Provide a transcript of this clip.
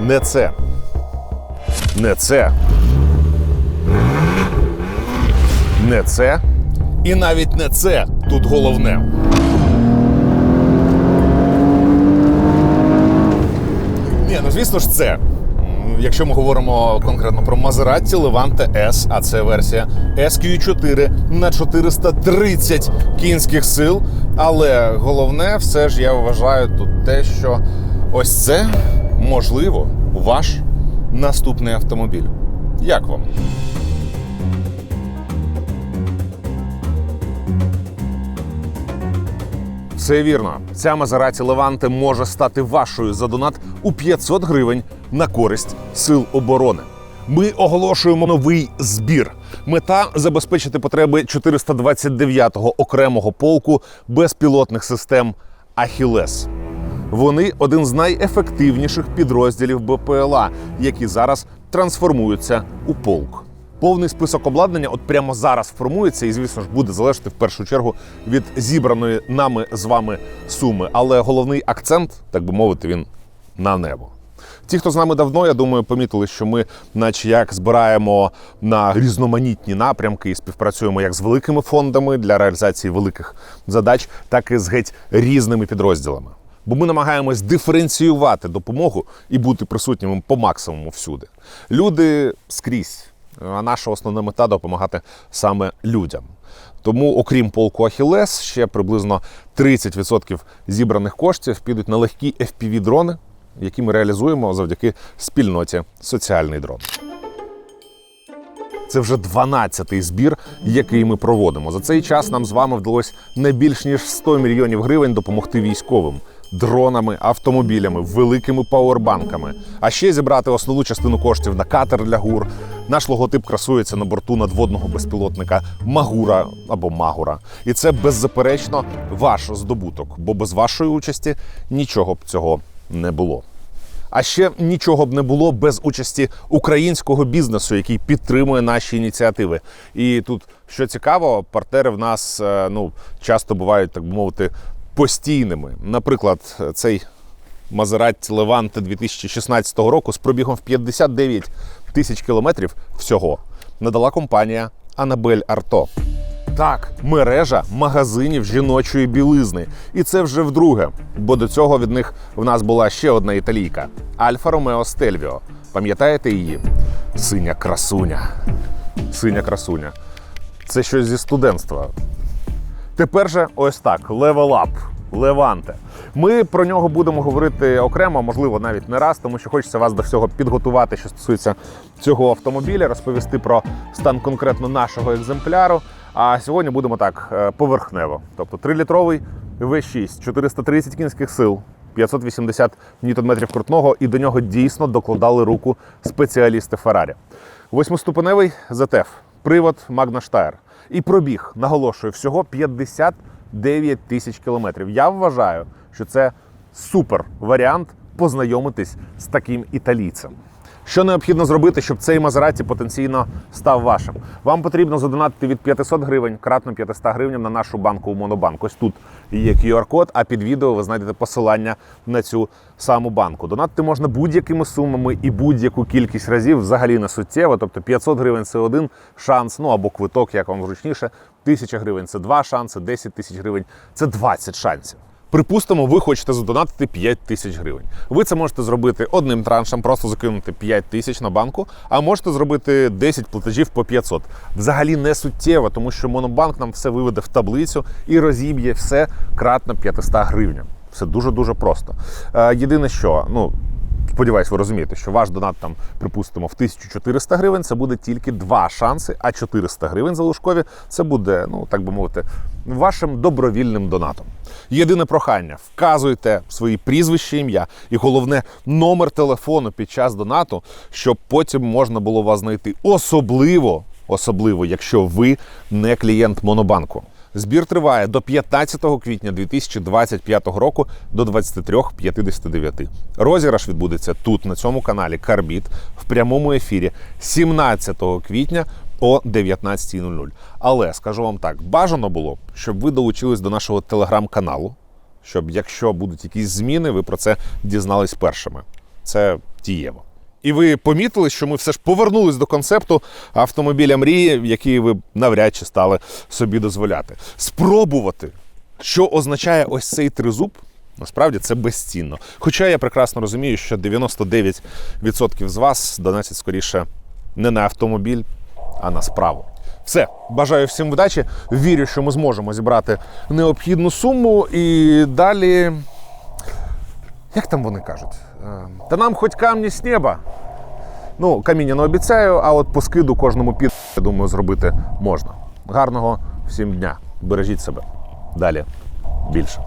Не це. Не це. Не це. І навіть не це тут головне. Ні, ну звісно ж, це. Якщо ми говоримо конкретно про Maserati Levante S, а це версія SQ4 на 430 кінських сил. Але головне, все ж я вважаю тут те, що ось це можливо ваш наступний автомобіль. Як вам? Все вірно. Ця Мазераті Леванте може стати вашою за донат у 500 гривень на користь сил оборони. Ми оголошуємо новий збір. Мета забезпечити потреби 429-го окремого полку безпілотних систем Ахілес. Вони один з найефективніших підрозділів БПЛА, які зараз трансформуються у полк. Повний список обладнання от прямо зараз формується і, звісно ж, буде залежати в першу чергу від зібраної нами з вами суми. Але головний акцент, так би мовити, він на небо. Ті, хто з нами давно, я думаю, помітили, що ми, наче як, збираємо на різноманітні напрямки і співпрацюємо як з великими фондами для реалізації великих задач, так і з геть різними підрозділами. Бо ми намагаємось диференціювати допомогу і бути присутніми по максимуму всюди. Люди скрізь. А наша основна мета допомагати саме людям. Тому, окрім полку Ахілес, ще приблизно 30% зібраних коштів підуть на легкі fpv дрони які ми реалізуємо завдяки спільноті Соціальний дрон. Це вже 12-й збір, який ми проводимо. За цей час нам з вами вдалося не більш ніж 100 мільйонів гривень допомогти військовим дронами, автомобілями, великими пауербанками. А ще зібрати основну частину коштів на катер для гур. Наш логотип красується на борту надводного безпілотника Магура або Магура. І це беззаперечно ваш здобуток, бо без вашої участі нічого б цього не було. А ще нічого б не було без участі українського бізнесу, який підтримує наші ініціативи. І тут що цікаво, партнери в нас е, ну часто бувають, так би мовити, постійними. Наприклад, цей Maserati Levante 2016 року з пробігом в 59 тисяч кілометрів всього надала компанія Анабель Арто. Так, мережа магазинів жіночої білизни. І це вже вдруге, бо до цього від них в нас була ще одна італійка Альфа Ромео Стельвіо. Пам'ятаєте її? Синя красуня. Синя красуня. Це щось зі студентства. Тепер же ось так: Up, Леванте. Ми про нього будемо говорити окремо, можливо, навіть не раз, тому що хочеться вас до всього підготувати, що стосується цього автомобіля, розповісти про стан конкретно нашого екземпляру. А сьогодні будемо так е, поверхнево. Тобто 3-літровий V6, 430 кінських сил, 580 ньютон-метрів крутного, і до нього дійсно докладали руку спеціалісти Феррарі. Восьмиступеневий ZF, привод Magna Steyr. І пробіг, наголошую, всього 59 тисяч кілометрів. Я вважаю, що це супер варіант познайомитись з таким італійцем. Що необхідно зробити, щоб цей Мазераті потенційно став вашим? Вам потрібно задонатити від 500 гривень кратно 500 гривень на нашу банку у Монобанк. Ось тут є QR-код, а під відео ви знайдете посилання на цю саму банку. Донатити можна будь-якими сумами і будь-яку кількість разів взагалі не суттєво. Тобто 500 гривень це один шанс, ну або квиток, як вам зручніше. 1000 гривень це два шанси, 10 тисяч гривень це 20 шансів. Припустимо, ви хочете задонатити 5 тисяч гривень. Ви це можете зробити одним траншем, просто закинути 5 тисяч на банку, а можете зробити 10 платежів по 500. Взагалі не суттєво, тому що Монобанк нам все виведе в таблицю і розіб'є все кратно 500 гривням. Все дуже-дуже просто. Е, єдине, що, ну. Сподіваюсь, ви розумієте, що ваш донат там, припустимо, в 1400 гривень це буде тільки два шанси, а 400 гривень залишкові це буде, ну так би мовити, вашим добровільним донатом. Єдине прохання: вказуйте свої прізвище, ім'я і головне номер телефону під час донату, щоб потім можна було вас знайти. Особливо, особливо, якщо ви не клієнт Монобанку. Збір триває до 15 квітня 2025 року до 23.59. Розіграш відбудеться тут, на цьому каналі Карбіт, в прямому ефірі 17 квітня о 19.00. Але скажу вам так: бажано було, щоб ви долучились до нашого телеграм-каналу, щоб якщо будуть якісь зміни, ви про це дізнались першими. це дієво. І ви помітили, що ми все ж повернулись до концепту автомобіля мрії, який ви навряд чи стали собі дозволяти. Спробувати, що означає ось цей тризуб, насправді це безцінно. Хоча я прекрасно розумію, що 99% з вас донесять скоріше не на автомобіль, а на справу. Все, бажаю всім вдачі. Вірю, що ми зможемо зібрати необхідну суму і далі. Як там вони кажуть? Е, Та нам хоч камні з неба. Ну, каміння не обіцяю, а от по скиду кожному під, я думаю, зробити можна. Гарного всім дня. Бережіть себе. Далі більше.